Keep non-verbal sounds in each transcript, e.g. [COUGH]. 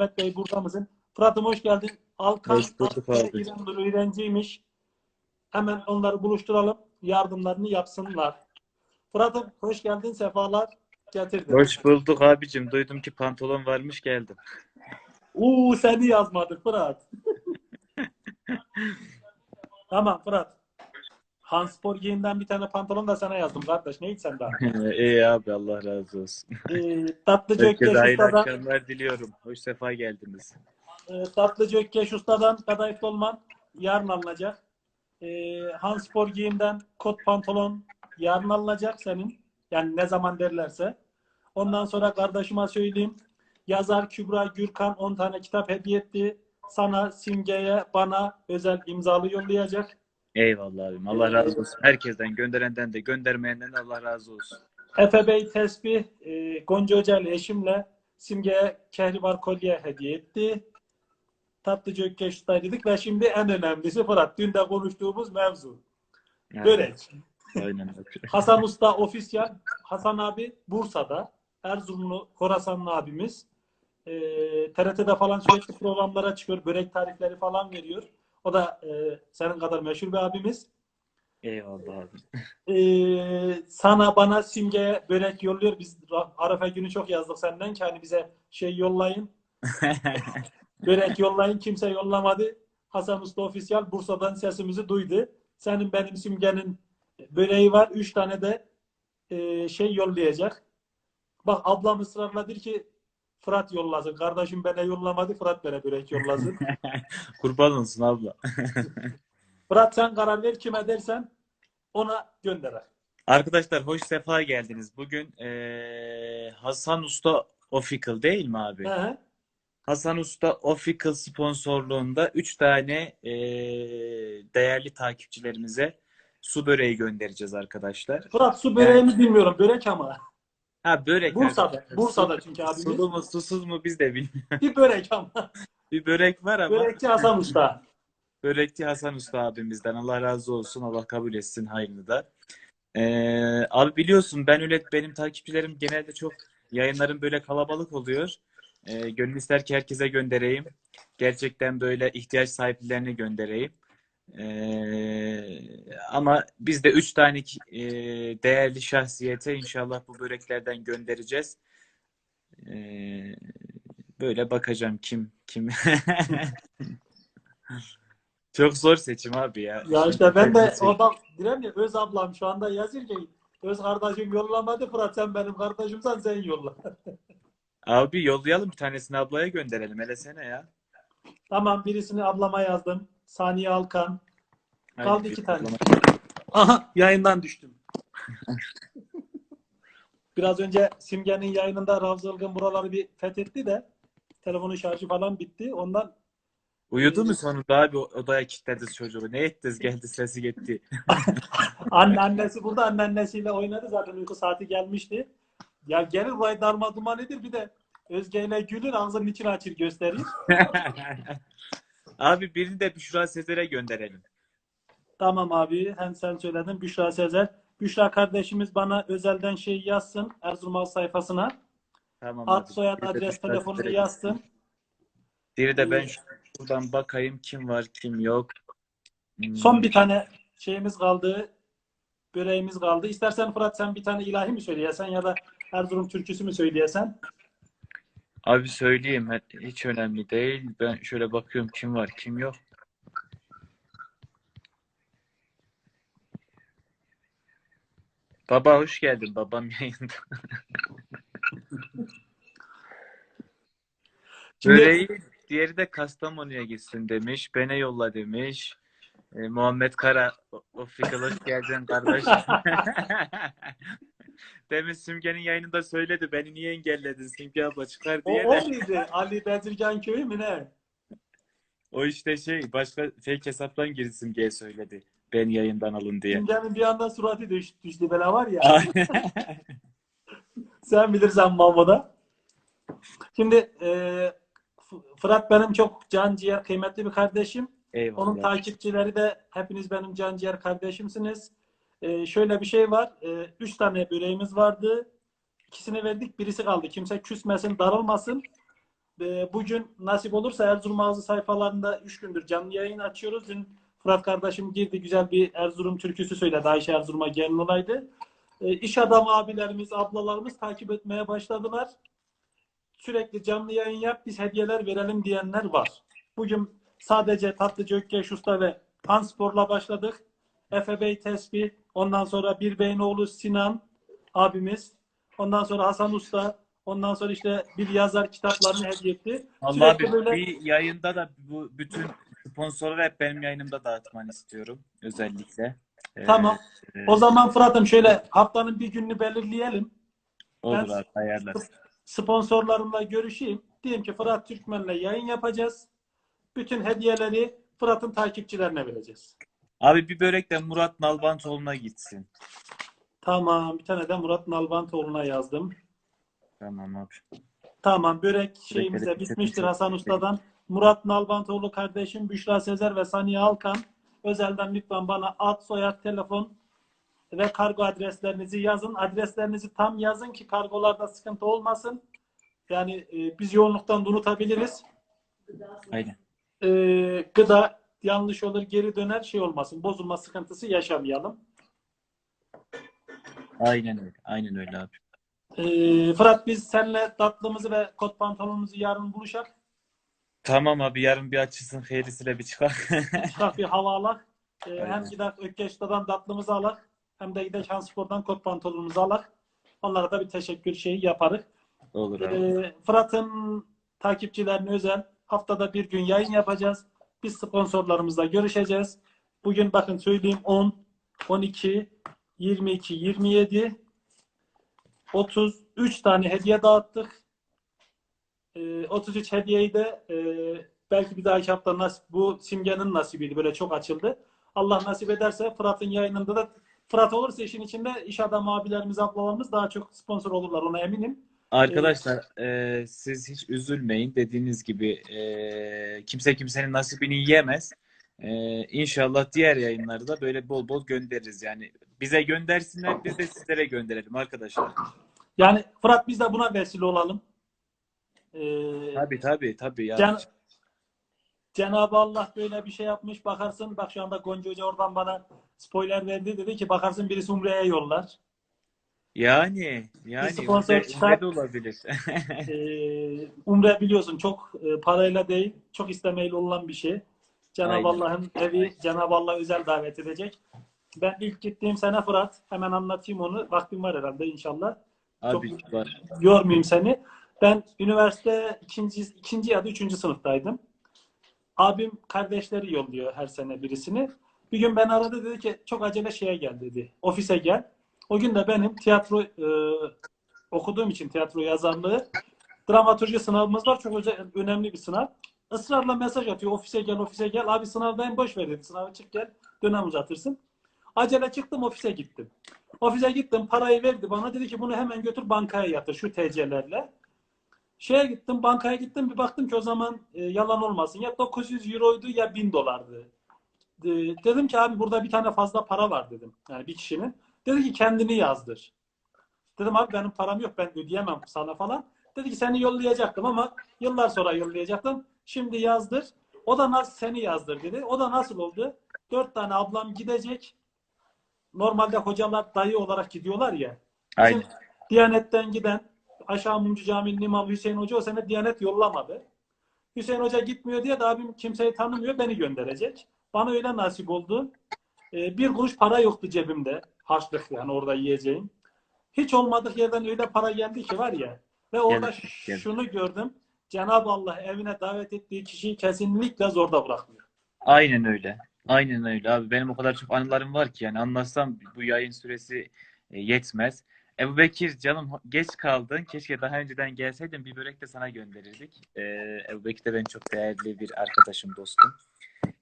Mehmet Bey burada mısın? Fırat'ım hoş geldin. Alkan Hoş bulduk abi. Öğrenciymiş. Hemen onları buluşturalım. Yardımlarını yapsınlar. Fırat'ım hoş geldin. Sefalar getirdin. Hoş bulduk abicim. Duydum ki pantolon varmış geldim. Uuu seni yazmadık Fırat. [LAUGHS] tamam Fırat. Hanspor giyimden bir tane pantolon da sana yazdım kardeş. Neydi sen daha? [LAUGHS] İyi abi Allah razı olsun. Ee, Tatlıcı Herkese Ökkeş hayırlı Usta'dan, akşamlar diliyorum. Hoş sefa geldiniz. e, Tatlıcı Ökkeş Usta'dan kadayıf dolman yarın alınacak. E, Hanspor giyimden kot pantolon yarın alınacak senin. Yani ne zaman derlerse. Ondan sonra kardeşime söyleyeyim. Yazar Kübra Gürkan 10 tane kitap hediye etti. Sana, Simge'ye, bana özel imzalı yollayacak. Eyvallah abim. Allah razı olsun. Herkesten gönderenden de göndermeyenden de Allah razı olsun. Efe Bey tesbih e, Gonca Hoca ile eşimle Simge'ye kehribar kolye hediye etti. Tatlıcı Ökkeş'taydık ve şimdi en önemlisi Fırat. Dün de konuştuğumuz mevzu. Yani, Börek. Aynen. [LAUGHS] Hasan Usta ofisyan. Hasan abi Bursa'da. Erzurumlu Horasanlı abimiz. E, TRT'de falan sürekli programlara çıkıyor. Börek tarifleri falan veriyor. O da e, senin kadar meşhur bir abimiz. Eyvallah abi. Ee, sana bana simge börek yolluyor. Biz Ra- Arafa günü çok yazdık senden ki hani bize şey yollayın. [LAUGHS] Börek yollayın. Kimse yollamadı. Hasan Usta Ofisiyal Bursa'dan sesimizi duydu. Senin benim simgenin böreği var. Üç tane de e, şey yollayacak. Bak ablam ısrarladır ki Fırat yollasın. Kardeşim bana yollamadı. Fırat bana börek yollasın. [LAUGHS] Kurban olsun abla. [LAUGHS] Fırat sen karar ver kime dersen ona gönderer. Arkadaşlar hoş sefa geldiniz. Bugün eee, Hasan Usta Official değil mi abi? He. Hasan Usta Official sponsorluğunda 3 tane eee, değerli takipçilerimize su böreği göndereceğiz arkadaşlar. Fırat su böreğini bilmiyorum. Börek ama. Ha börek. Bursa'da. arkadaşlar. Bursa'da çünkü abimiz. Sulu mu susuz mu biz de bilmiyoruz. Bir börek ama. [LAUGHS] Bir börek var ama Börekçi Hasan Usta. [LAUGHS] börekçi Hasan Usta abimizden Allah razı olsun. Allah kabul etsin hayrını da. Ee, abi biliyorsun ben öyle benim takipçilerim genelde çok yayınlarım böyle kalabalık oluyor. Ee, gönül ister ki herkese göndereyim. Gerçekten böyle ihtiyaç sahiplerine göndereyim. Ee, ama biz de üç tane e, değerli şahsiyete inşallah bu böreklerden göndereceğiz. Ee, böyle bakacağım kim kim. [LAUGHS] Çok zor seçim abi ya. Ya işte ben de oradan direm ya Öz ablam şu anda yazıyor ki Öz kardeşim yollamadı Fırat sen benim kardeşimsen sen yolla. [LAUGHS] Abi yollayalım bir tanesini ablaya gönderelim. Hele sene ya. tamam birisini ablama yazdım. Saniye Alkan. Kaldı iki tane. Aha yayından düştüm. [LAUGHS] Biraz önce Simge'nin yayınında Ravza Ilgın buraları bir fethetti de telefonun şarjı falan bitti. Ondan Uyudu mu sonunda abi odaya kilitledi çocuğu? Ne ettiniz geldi sesi gitti. [LAUGHS] Anne annesi burada anneannesiyle oynadı zaten uyku saati gelmişti. Ya gelir burayı darma duman edir bir de Özge ile Gül'ün ağzının içini açır gösterir. [LAUGHS] Abi birini de Büşra Sezer'e gönderelim. Tamam abi hem sen söyledin Büşra Sezer. Büşra kardeşimiz bana özelden şey yazsın Erzurum sayfasına. Tamam Ad, abi. soyad, Biri de adres, Büşra telefonunu Sezer'e yazsın. Biri de ben şuradan bakayım kim var kim yok. Hmm. Son bir tane şeyimiz kaldı. Böreğimiz kaldı. İstersen Fırat sen bir tane ilahi mi söyleyesen ya da Erzurum türküsü mü söyleyesen? Abi söyleyeyim hiç önemli değil. Ben şöyle bakıyorum kim var kim yok. Baba hoş geldin. Babam yayında. [LAUGHS] Şimdi- Böreği diğeri de Kastamonu'ya gitsin demiş. Bene yolla demiş. E, Muhammed Kara o- Official hoş geldin kardeş. [LAUGHS] Demin Simge'nin yayınında söyledi. Beni niye engelledin Simge abla çıkar O, diye o de. muydu? Ali Bezirgan köyü mü ne? O işte şey başka fake hesaptan girdi Simge'ye söyledi. Beni yayından alın diye. Simge'nin bir anda suratı düştü, düştü böyle var ya. [LAUGHS] Sen bilirsen Mahmut'a. Şimdi e, Fırat benim çok can ciğer kıymetli bir kardeşim. Eyvallah. Onun takipçileri de hepiniz benim can ciğer kardeşimsiniz. E, şöyle bir şey var. E, üç tane böreğimiz vardı. İkisini verdik. Birisi kaldı. Kimse küsmesin, darılmasın. e, bugün nasip olursa Erzurum Ağzı sayfalarında 3 gündür canlı yayın açıyoruz. Dün Fırat kardeşim girdi güzel bir Erzurum türküsü söyledi. Ayşe Erzurum'a gelin olaydı. E, iş adamı abilerimiz, ablalarımız takip etmeye başladılar. Sürekli canlı yayın yap, biz hediyeler verelim diyenler var. Bugün sadece Tatlıcı Ökkeş Usta ve Panspor'la başladık. Efe Bey Tesbih, ondan sonra Bir Bey'in oğlu Sinan abimiz, ondan sonra Hasan Usta, ondan sonra işte bir yazar kitaplarını hediye etti. Allah Sürekli abi böyle- bir yayında da bu bütün sponsorları hep benim yayınımda dağıtmanı istiyorum özellikle. Ee, Tamam. e, O zaman Fırat'ım şöyle haftanın bir gününü belirleyelim. olur ben- abi ayarlar. Sponsorlarımla görüşeyim. Diyeyim ki Fırat Türkmen'le yayın yapacağız. Bütün hediyeleri Fırat'ın takipçilerine vereceğiz. Abi bir börek de Murat Nalbantoğlu'na gitsin. Tamam. Bir tane de Murat Nalbantoğlu'na yazdım. Tamam abi. Tamam. Börek şeyimiz de Börekleri bitmiştir Hasan Usta'dan. Murat Nalbantoğlu kardeşim, Büşra Sezer ve Saniye Alkan. Özelden lütfen bana ad, soyad, telefon ve kargo adreslerinizi yazın. Adreslerinizi tam yazın ki kargolarda sıkıntı olmasın. Yani e, biz yoğunluktan unutabiliriz. Aynen. e, gıda yanlış olur geri döner şey olmasın. Bozulma sıkıntısı yaşamayalım. Aynen öyle. Aynen öyle abi. E, Fırat biz seninle tatlımızı ve kot pantolonumuzu yarın buluşak. Tamam abi yarın bir açılsın hayırlısıyla bir çıkar. Çıkak bir hava alak. E, Aynen. hem gider Ökkeş'ten tatlımızı alak. Hem de gider Şanspor'dan kot pantolonumuzu alak. Onlara da bir teşekkür şeyi yaparız. Olur abi. E, Fırat'ın takipçilerine özel haftada bir gün yayın yapacağız. Biz sponsorlarımızla görüşeceğiz. Bugün bakın söyleyeyim 10, 12, 22, 27, 33 tane hediye dağıttık. Ee, 33 hediyeyi de e, belki bir dahaki hafta nasip, bu simgenin nasibiydi. Böyle çok açıldı. Allah nasip ederse Fırat'ın yayınında da Fırat olursa işin içinde iş adamı abilerimiz, ablalarımız daha çok sponsor olurlar. Ona eminim. Arkadaşlar e, siz hiç üzülmeyin. Dediğiniz gibi e, kimse kimsenin nasibini yiyemez. E, inşallah diğer yayınlarda böyle bol bol göndeririz. Yani bize göndersinler biz de sizlere gönderelim arkadaşlar. Yani Fırat biz de buna vesile olalım. Ee, Tabii tabii tabii. Ya. Can- Cenab-ı Allah böyle bir şey yapmış. Bakarsın bak şu anda Gonca Hoca oradan bana spoiler verdi. Dedi ki bakarsın birisi Umre'ye yollar. Yani yani sponsor umre- çıkar. umre de olabilir. [LAUGHS] Ee, Umre biliyorsun çok e, parayla değil, çok istemeyle olan bir şey. Cenab-ı. Allah'ın evi. Cenab-ı Allah özel davet edecek. Ben ilk gittiğim sene Fırat, hemen anlatayım onu. Vaktim var herhalde inşallah. Abi Çok- var. yormayayım seni. Ben üniversite ikinci, ikinci ya da üçüncü sınıftaydım. Abim kardeşleri yolluyor her sene birisini. Bir gün ben aradı dedi ki çok acele şeye gel dedi. Ofise gel. O gün de benim tiyatro e, okuduğum için tiyatro yazarlığı dramaturji sınavımız var. Çok önemli bir sınav. Israrla mesaj atıyor. Ofise gel, ofise gel. Abi sınavdayım boş ver dedi. Sınavı çık gel. Dönem uzatırsın. Acele çıktım ofise gittim. Ofise gittim parayı verdi bana dedi ki bunu hemen götür bankaya yatır şu TC'lerle. Şeye gittim bankaya gittim bir baktım ki o zaman e, yalan olmasın ya 900 euroydu ya 1000 dolardı. E, dedim ki abi burada bir tane fazla para var dedim. Yani bir kişinin. Dedi ki kendini yazdır. Dedim abi benim param yok ben ödeyemem sana falan. Dedi ki seni yollayacaktım ama yıllar sonra yollayacaktım. Şimdi yazdır. O da nasıl seni yazdır dedi. O da nasıl oldu? Dört tane ablam gidecek. Normalde hocalar dayı olarak gidiyorlar ya. Aynen. Diyanet'ten giden Aşağı Mumcu Camii'nin imamı Hüseyin Hoca o sene Diyanet yollamadı. Hüseyin Hoca gitmiyor diye de abim kimseyi tanımıyor beni gönderecek. Bana öyle nasip oldu. Ee, bir kuruş para yoktu cebimde. Harçlık yani orada yiyeceğim. Hiç olmadık yerden öyle para geldi ki var ya. Ve orada Geldi, geldi. şunu gördüm. Cenab-ı Allah evine davet ettiği kişiyi kesinlikle zorda bırakmıyor. Aynen öyle. Aynen öyle abi. Benim o kadar çok anılarım var ki yani anlatsam bu yayın süresi e, yetmez. Ebu Bekir canım geç kaldın. Keşke daha önceden gelseydin bir börek de sana gönderirdik. Ee, Ebu Bekir de benim çok değerli bir arkadaşım, dostum.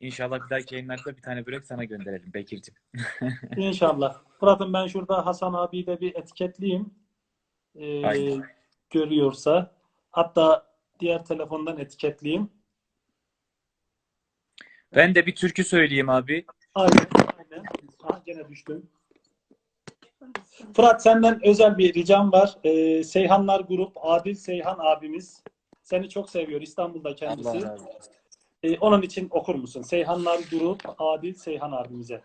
İnşallah bir dahaki yayınlarda bir tane börek sana gönderelim Bekir'cim. [LAUGHS] İnşallah. Fırat'ım ben şurada Hasan abiyi de bir etiketleyeyim. Ee, Aynen. görüyorsa. Hatta diğer telefondan etiketleyeyim. Ben de bir türkü söyleyeyim abi. Aynen. Aynen. Ah, gene düştüm. Fırat senden özel bir ricam var. Ee, Seyhanlar Grup, Adil Seyhan abimiz Seni çok seviyor. İstanbul'da kendisi. Allah razı olsun. Ee, onun için okur musun? Seyhanlar Grup Adil Seyhan abimize.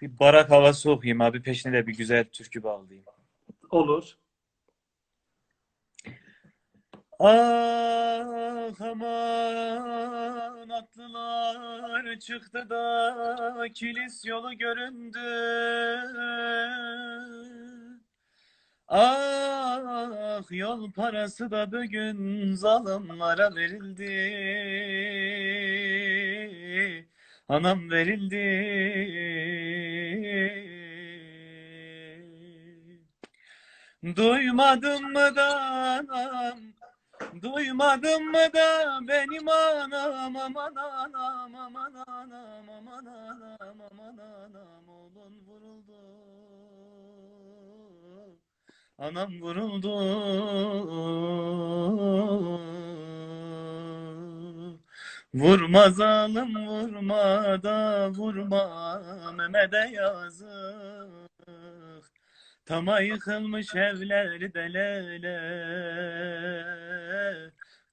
Bir barak havası okuyayım abi. Peşine de bir güzel türkü bağlayayım. Olur. Ah aman atlılar çıktı da kilis yolu göründü. Ah yol parası da bugün zalimlara verildi. Anam verildi. Duymadın mı da anam Duymadın mı da benim anam aman anam aman anam aman anam aman anam oğlun vuruldu Anam vuruldu. Vurma zalim vurma da vurma. Mehmet'e yazık. Tama yıkılmış evler delele.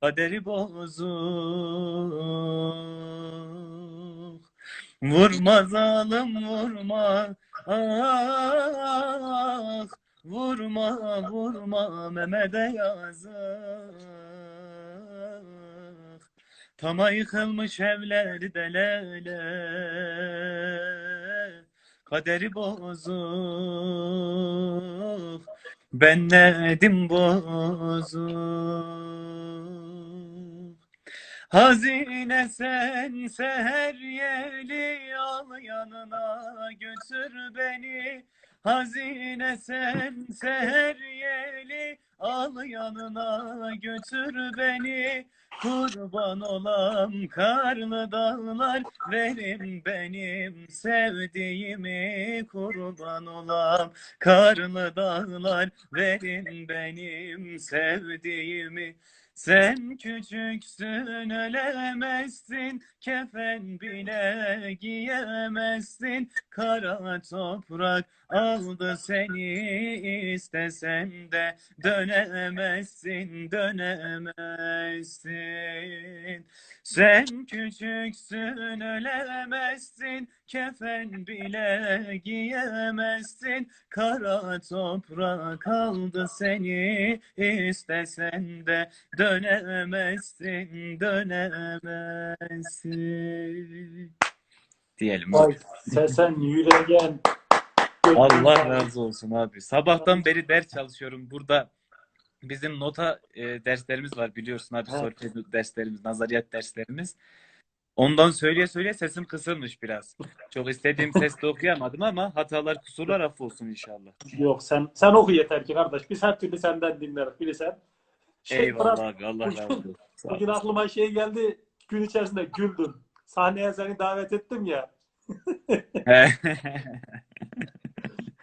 Kaderi bozuk. Vurma zalim vurma. Ah Vurma vurma Mehmet'e yazık. Tama yıkılmış evler delele. Kaderi bozuk. Ben nedim bozuk Hazine sen seher yeli al yanına götür beni. Hazine sen seher yeli al yanına götür beni. Kurban olam karlı dağlar verin benim sevdiğimi. Kurban olam karlı dağlar verin benim sevdiğimi sen küçüksün ölemezsin kefen bile giyemezsin kara toprak aldı seni istesen de dönemezsin dönemezsin. Sen küçüksün ölemezsin kefen bile giyemezsin. Kara toprak aldı seni istesen de dönemezsin dönemezsin diyelim Vay sesen yüreğen. Allah razı olsun abi. Sabahtan beri ders çalışıyorum. Burada bizim nota e, derslerimiz var biliyorsun abi. Evet. Solfej derslerimiz, nazariyat derslerimiz. Ondan söyleye söyleye sesim kısılmış biraz. Çok istediğim sesle okuyamadım ama hatalar, kusurlar affolsun inşallah. Yok sen sen oku yeter ki kardeş. Biz her türlü senden dinleriz. Biri sen. Şey, Eyvallah abi. Allah razı olsun. Bugün aklıma şey geldi. Gün içerisinde güldün. Sahneye seni davet ettim ya. [LAUGHS]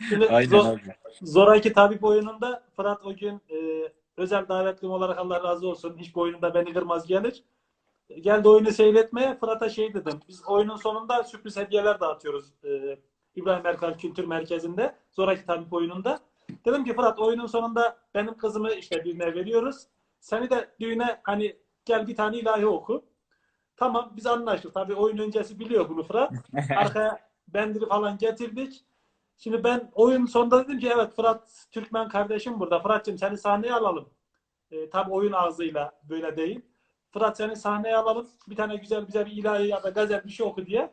Şimdi Aynen Zor- abi. Zoraki Tabip oyununda Fırat o gün e, özel davetlim olarak Allah razı olsun. Hiç oyununda beni kırmaz gelir. Geldi oyunu seyretmeye. Fırat'a şey dedim. Biz oyunun sonunda sürpriz hediyeler dağıtıyoruz. E, İbrahim Erkal Kültür Merkezi'nde. Zoraki Tabip oyununda. Dedim ki Fırat oyunun sonunda benim kızımı işte birine veriyoruz. Seni de düğüne hani gel bir tane ilahi oku. Tamam biz anlaştık. Tabii oyun öncesi biliyor bunu Fırat. [LAUGHS] Arkaya bendiri falan getirdik. Şimdi ben oyun sonunda dedim ki evet Fırat Türkmen kardeşim burada. Fırat'cığım seni sahneye alalım. E, tabii oyun ağzıyla böyle değil. Fırat seni sahneye alalım. Bir tane güzel bize bir ilahi ya da gazel bir şey oku diye.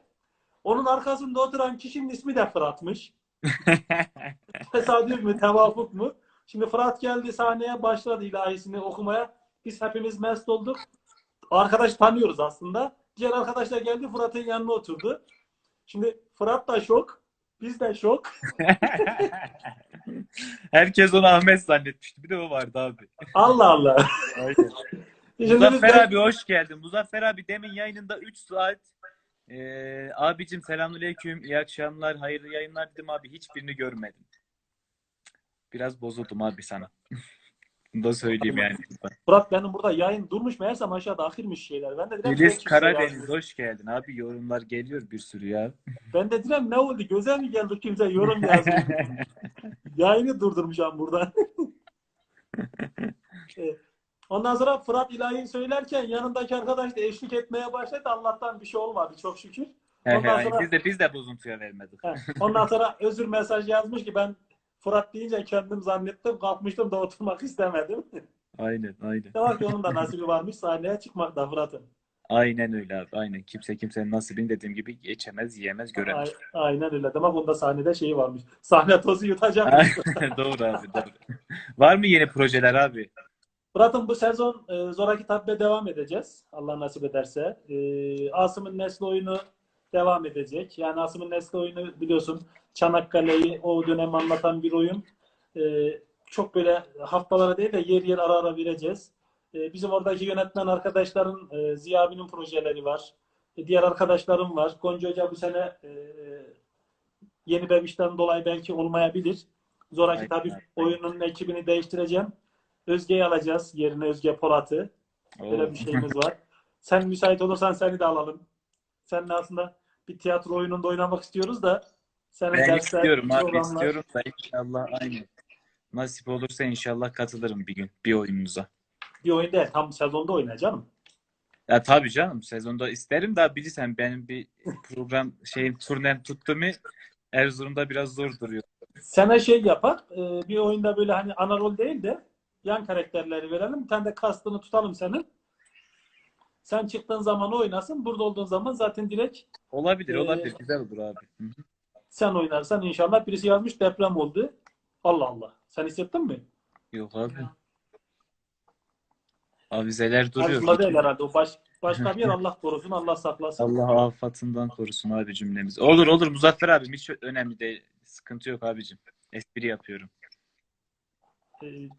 Onun arkasında oturan kişinin ismi de Fırat'mış. [LAUGHS] Tesadüf mü, tevafuk mu? Şimdi Fırat geldi sahneye başladı ilahisini okumaya. Biz hepimiz mest olduk. Arkadaş tanıyoruz aslında. Diğer arkadaş da geldi Fırat'ın yanına oturdu. Şimdi Fırat da şok. Biz de şok. [LAUGHS] Herkes onu Ahmet zannetmişti. Bir de o vardı abi. Allah Allah. Aynen. [LAUGHS] Muzaffer abi hoş geldin. Muzaffer abi demin yayınında 3 saat ee, abicim selamünaleyküm, iyi akşamlar, hayırlı yayınlar dedim abi. Hiçbirini görmedim. Biraz bozuldum abi sana. [LAUGHS] Bunu da söyleyeyim yani. Fırat benim burada yayın durmuş meğersem aşağıda akırmış şeyler. Ben de Filiz belki Karadeniz hoş geldin abi. Yorumlar geliyor bir sürü ya. Ben de dedim ne oldu? Göze mi geldi kimse yorum yazmıyor. [LAUGHS] Yayını durdurmuşam buradan. [LAUGHS] E, Ondan sonra Fırat ilahi söylerken yanındaki arkadaş da eşlik etmeye başladı. Allah'tan bir şey olmadı çok şükür. Ondan sonra- Biz de biz de bozuntuya vermedik. He. Ondan sonra özür mesaj yazmış ki ben Fırat deyince kendim zannettim. Kalkmıştım da oturmak istemedim. Aynen, aynen. Demek ki onun da nasibi varmış sahneye çıkmakta Fırat'ın. Aynen öyle abi. Aynen. Kimse kimsenin nasibini dediğim gibi geçemez, yiyemez, göremez. Ay- Aynen öyle. Demek onda sahnede şeyi varmış. Sahne tozu yutacak. Doğru abi, doğru. Var mı yeni projeler abi? Fırat'ın bu sezon e, Zoraki Tabbe devam edeceğiz. Allah nasip ederse. E, Asım'ın Nesli oyunu devam edecek. Yani Asım'ın Nesli oyunu biliyorsun Çanakkale'yi o dönem anlatan bir oyun. E, çok böyle haftalara değil de yer yer ara ara vereceğiz. E, bizim oradaki yönetmen arkadaşların e, Ziya abinin projeleri var. E, diğer arkadaşlarım var. Gonca Hoca bu sene e, yeni bebişten dolayı belki olmayabilir. Zoraki Aynen, tabii aynen. oyunun ekibini değiştireceğim. Özge'yi alacağız. Yerine Özge Polat'ı. Böyle bir şeyimiz var. Sen müsait olursan seni de alalım. Seninle aslında bir tiyatro oyununda oynamak istiyoruz da senin Ben istiyorum abi, programlar- istiyorum da inşallah aynen. Nasip olursa inşallah katılırım bir gün bir oyununuza. Bir oyun değil. Tam sezonda oyna canım. Ya tabii canım sezonda isterim daha bilirsen benim bir program şeyim turnem tuttu mu Erzurum'da biraz zor duruyor. Sana şey yapak. e, bir oyunda böyle hani ana rol değil de yan karakterleri verelim. Bir tane de kastını tutalım senin. Sen çıktığın zaman oynasın. Burada olduğun zaman zaten direkt Olabilir, Ee, olabilir. Güzel olur abi. Hı hı. Sen oynarsan inşallah birisi yazmış deprem oldu. Allah Allah. Sen hissettin mi? Yok abi. Avizeler duruyor. Değil herhalde. O baş, başka bir yer [LAUGHS] Allah korusun, Allah saklasın. Allah afatından korusun abi cümlemiz. Olur olur Muzaffer abim hiç önemli değil. Sıkıntı yok abicim. Espri yapıyorum. Ee,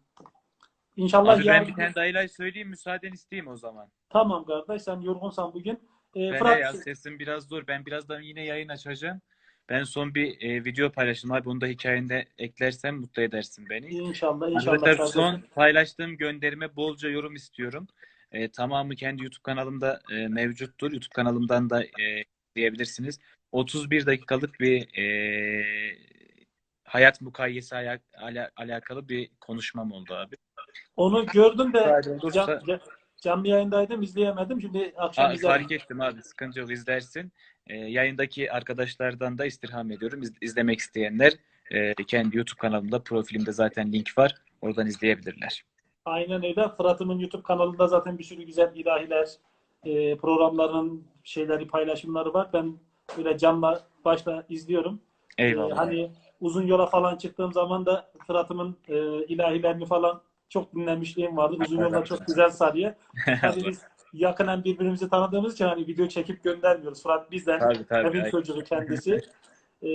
İnşallah Abi ben yarın... bir tane dayılar söyleyeyim müsaaden isteyeyim o zaman. Tamam kardeş sen yorgunsan bugün. Ee, Ben Fırat ya sesim biraz zor. Ben birazdan yine yayın açacağım. Ben son bir e, video paylaştım abi. Onu da hikayende eklersen mutlu edersin beni. inşallah inşallah. Arkadaşlar son paylaştığım gönderime bolca yorum istiyorum. E, tamamı kendi YouTube kanalımda e, mevcuttur. YouTube kanalımdan da e, diyebilirsiniz. 31 dakikalık bir e, hayat mukayyesi ala- ala- alakalı bir konuşmam oldu abi. Onu gördüm de can- canlı yayındaydım izleyemedim. Şimdi akşam Aa, izlerim. fark ettim abi sıkıntı yok izlersin. E, yayındaki arkadaşlardan da istirham ediyorum. İz- izlemek isteyenler e, kendi YouTube kanalımda profilimde zaten link var. Oradan izleyebilirler. Aynen öyle. Fırat'ımın YouTube kanalında zaten bir sürü güzel ilahiler, e, programların şeyleri, paylaşımları var. Ben böyle canla başla izliyorum. Eyvallah. hani uzun yola falan çıktığım zaman da Fırat'ımın e, ilahilerini falan çok dinlemişliğim vardı. Uzun yolda çok güzel sarıyor. [LAUGHS] Tabii biz yakından birbirimizi tanıdığımız için hani video çekip göndermiyoruz. Fırat bizden Tabii tabii. evin çocuğu kendisi. [LAUGHS] Ee,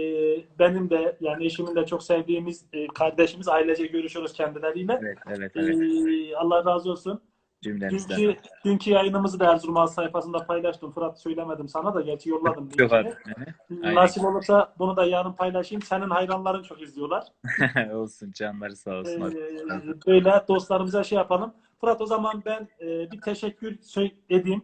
benim de yani eşimin de çok sevdiğimiz e, kardeşimiz. Ailece görüşüyoruz kendileriyle. Evet evet evet. Ee, Allah razı olsun. Cümlemizden. Dünkü, dünkü yayınımızı da Erzurum Ağız sayfasında paylaştım. Fırat söylemedim sana da. Gerçi yolladım. Yok. Nasip olursa bunu da yarın paylaşayım. Senin hayranların çok izliyorlar. [LAUGHS] olsun canları sağ olsun. Ee, böyle dostlarımıza şey yapalım. Fırat o zaman ben e, bir teşekkür edeyim.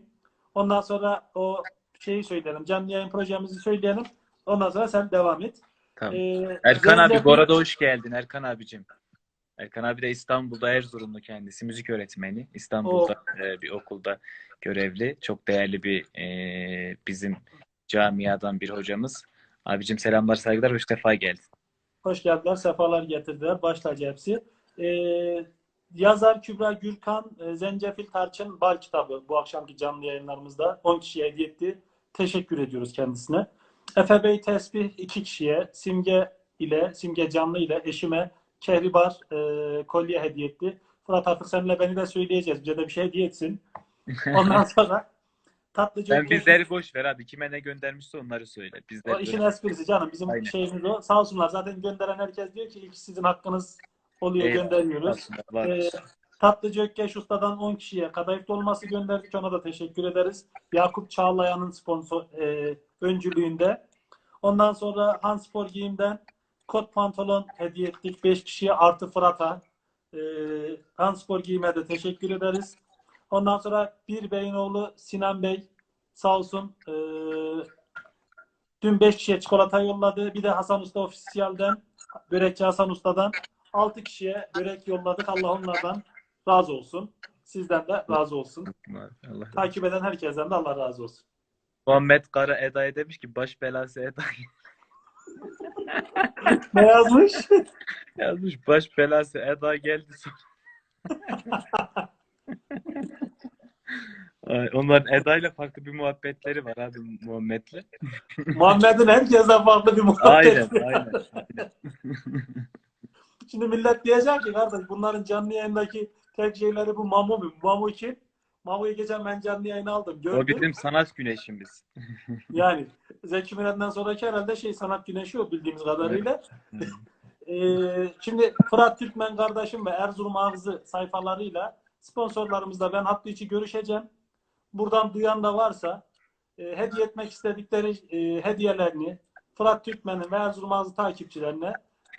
Ondan sonra o şeyi söyleyelim. Canlı yayın projemizi söyleyelim. Ondan sonra sen devam et. Tamam. Ee, Erkan abi bu arada hoş geldin Erkan abicim. Erkan abi de İstanbul'da Erzurumlu kendisi müzik öğretmeni. İstanbul'da e, bir okulda görevli. Çok değerli bir e, bizim camiadan bir hocamız. Abicim selamlar saygılar hoş defa geldin. Hoş geldiler, sefalar getirdiler. Baştacı hepsi. Ee, yazar Kübra Gürkan, e, Zencefil Tarçın Bal kitabı bu akşamki canlı yayınlarımızda 10 kişiye hediye etti. Teşekkür ediyoruz kendisine. Efe Bey Tesbih 2 kişiye, Simge ile, Simge Canlı ile eşime Kehribar e, kolye hediye etti. Fırat artık seninle beni de söyleyeceğiz. Bize de bir şey hediye etsin. Ondan [LAUGHS] sonra tatlıcı Sen bizleri boş ver abi. Kime ne göndermişse onları söyle. Bizler o işin esprisi canım. Bizim Aynen. şeyimiz o. Sağ olsunlar. Zaten gönderen herkes diyor ki ilk sizin hakkınız oluyor Eyvallah. gönderiyoruz. var. Ee, Tatlıcı Ökkeş Usta'dan 10 kişiye kadayıf dolması gönderdik. Ona da teşekkür ederiz. Yakup Çağlayan'ın sponsor e, öncülüğünde. Ondan sonra Hanspor Giyim'den kot pantolon hediye ettik. 5 kişiye artı Fırat'a. E, Hanspor Giyim'e de teşekkür ederiz. Ondan sonra bir beyin oğlu Sinan Bey sağ olsun e, dün 5 kişiye çikolata yolladı. Bir de Hasan Usta Ofisiyal'den Börekçi Hasan Usta'dan 6 kişiye börek yolladık. Allah onlardan razı olsun. Sizden de razı olsun. Allah. Takip eden herkesten de Allah razı olsun. Muhammed Kara Eda'ya demiş ki baş belası Eda [LAUGHS] Ne yazmış? yazmış. Baş belası Eda geldi sonra. Ay, Onların Eda ile farklı bir muhabbetleri var abi Muhammed'le. Muhammed'in herkesten farklı bir Aynen, muhabbeti. aynen, aynen. Şimdi millet diyecek ki kardeş bunların canlı yayındaki tek şeyleri bu Mamu mu? Mamu kim? Mamu'yu geçen ben canlı yayına aldım. O Gördüm. bizim sanat güneşimiz. [LAUGHS] Yani Zeki Müren'den sonraki herhalde şey sanat güneşi o bildiğimiz kadarıyla. [LAUGHS] Ee, şimdi Fırat Türkmen kardeşim ve Erzurum Ağzı sayfalarıyla sponsorlarımızla ben hafta içi görüşeceğim. Buradan duyan da varsa e, hediye etmek istedikleri e, hediyelerini Fırat Türkmen'in ve Erzurum Ağzı takipçilerine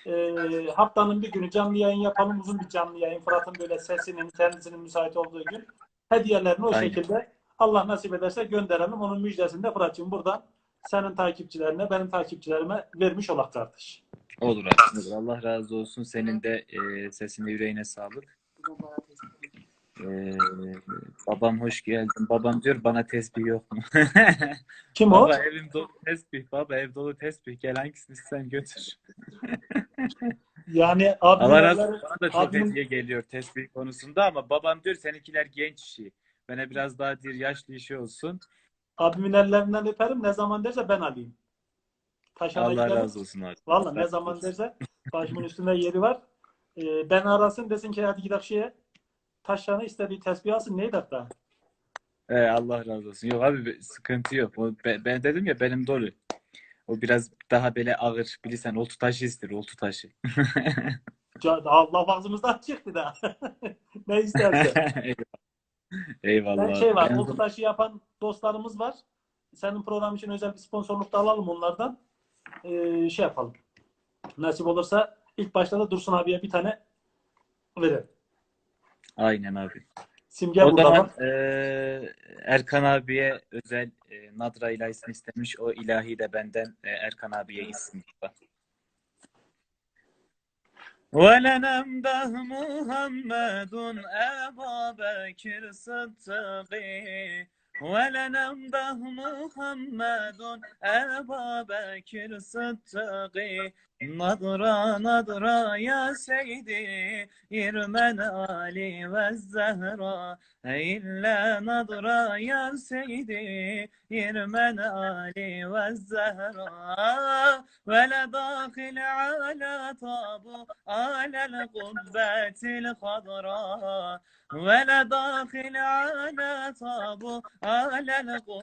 e, haftanın bir günü canlı yayın yapalım. Uzun bir canlı yayın. Fırat'ın böyle sesinin, kendisinin müsait olduğu gün hediyelerini o Aynen. şekilde Allah nasip ederse gönderelim. Onun müjdesini de Fırat'cığım buradan senin takipçilerine, benim takipçilerime vermiş olak kardeş. Olur olur. Allah razı olsun. Senin de e, sesine yüreğine sağlık. E, babam hoş geldin. Babam diyor bana tesbih yok mu? Kim [LAUGHS] o? Baba evim dolu tesbih. Baba ev dolu tesbih. Gel hangisini sen götür. [LAUGHS] Yani Allah razı olsun. Bana da çok abim- hediye geliyor tesbih konusunda ama babam diyor seninkiler genç işi. Bana biraz daha dir yaşlı işi olsun. abimin ellerinden öperim. Ne zaman derse ben alayım. Taşana Allah giderim. razı olsun abi. Valla ne zaman derse [LAUGHS] başımın üstünde yeri var. Ee, ben arasın desin ki hadi gidelim şeye. Taşana istediği tesbih alsın. Neydi hatta? Ee, Allah razı olsun. Yok abi sıkıntı yok. O, be- ben dedim ya benim dolu. O biraz daha böyle ağır. Bilirsen oltu taşı ister oltu taşı. Ca- Allah ağzımızdan çıktı da. [LAUGHS] ne isterse. [LAUGHS] Eyvallah. Ben şey var. Ben- Oltu taşı yapan dostlarımız var. Senin program için özel bir sponsorluk da alalım onlardan. Ee, şey yapalım. Nasip olursa ilk başta da Dursun abiye bir tane verelim. Aynen abi. Simge O burada zaman bak. eee, Erkan abiye özel e, Nadra ilahisini istemiş. O ilahi de benden e, Erkan abiye gitsin. ولنمده محمد أبا بكر صدقي ولنمده محمد أبا بكر صدقي نظرة نظرة يا سيدي يرمن علي والزهراء إلا نظرة يا سيدي يرمن علي والزهراء ولا داخل على طابو على القبة الخضراء ولا داخل على طابو على القبة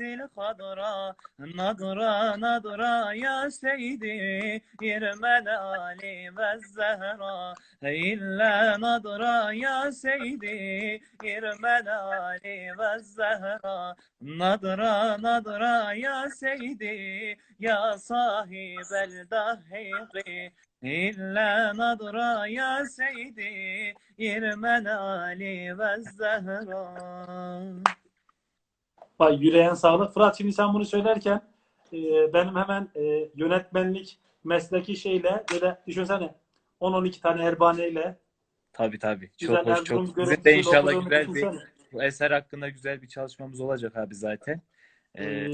الخضراء نظرة نظرة يا سيدي يرمن علي والزهراء إلا نظرة يا سيدي يرمن علي والزهراء نظرة نظرة يا سيدي يا صاحب الدهيق إلا نظرة يا سيدي يرمن علي والزهراء Vay yüreğen sağlık. Fırat şimdi sen bunu söylerken e, benim hemen e, yönetmenlik mesleki şeyle böyle düşünsene 10-12 tane erbaneyle Tabii tabii. güzel Çok hoş, Erzurum çok. Bizim de inşallah güzel bir bu eser hakkında güzel bir çalışmamız olacak abi zaten. Ee, Ee,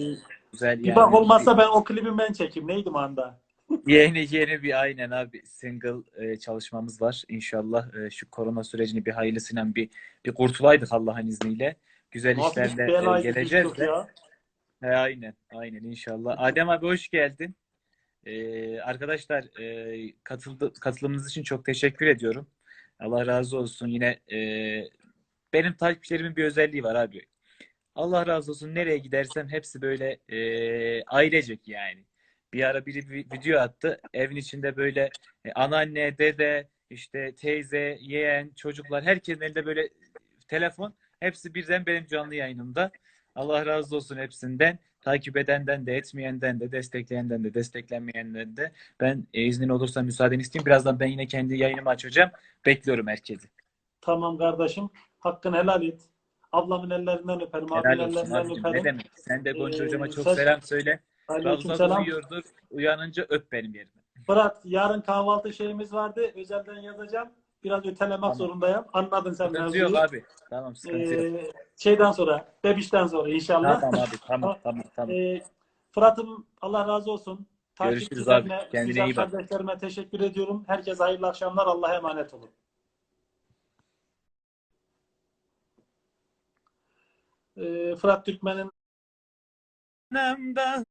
güzel bir yani. bak olmazsa ben o klibi ben çekeyim. Neydi anda? [LAUGHS] Yeni yeni bir aynen abi single e, çalışmamız var. İnşallah e, şu korona sürecini bir hayırlısıyla bir bir kurtulaydık Allah'ın izniyle. Güzel Nasıl işlerle e, geleceğiz de. ya. He, aynen aynen inşallah. Adem abi hoş geldin. Ee, arkadaşlar e, katıldı, katılımınız için çok teşekkür ediyorum. Allah razı olsun. Yine e, benim takipçilerimin bir özelliği var abi. Allah razı olsun. Nereye gidersem hepsi böyle e, ailecek yani. Bir ara biri bir video attı. Evin içinde böyle e, anneanne, dede, işte teyze, yeğen, çocuklar herkesin elinde böyle telefon. Hepsi birden benim canlı yayınımda. Allah razı olsun hepsinden. Takip edenden de, etmeyenden de, destekleyenden de, desteklenmeyenden de. Ben e, iznin olursa müsaadeni isteyeyim. Birazdan ben yine kendi yayınımı açacağım. Bekliyorum herkesi. Tamam kardeşim. Hakkını helal et. Ablamın ellerinden öperim. Abimin Helal olsun ellerinden abicim. Ne öperim. demek? Sen de Gonca Ee, hocama çok sen- selam söyle. Ravza Aleykümselam. uyuyordur. Uyanınca öp benim yerime. Fırat yarın kahvaltı şeyimiz vardı. Özelden yazacağım. Biraz ötelemek Tamam. zorundayım. Anladın sen Sıkıntı mevzuyu. yok abi. Tamam sıkıntı yok. Ee, şeyden sonra, bebişten sonra inşallah. Tamam abi tamam tamam [LAUGHS] tamam. Ee, Fırat'ım Allah razı olsun. Görüşürüz abi. Kendine iyi bak. kardeşlerime teşekkür ediyorum. Herkese hayırlı akşamlar. Allah'a emanet olun. Ee, Fırat Türkmen'in Nemde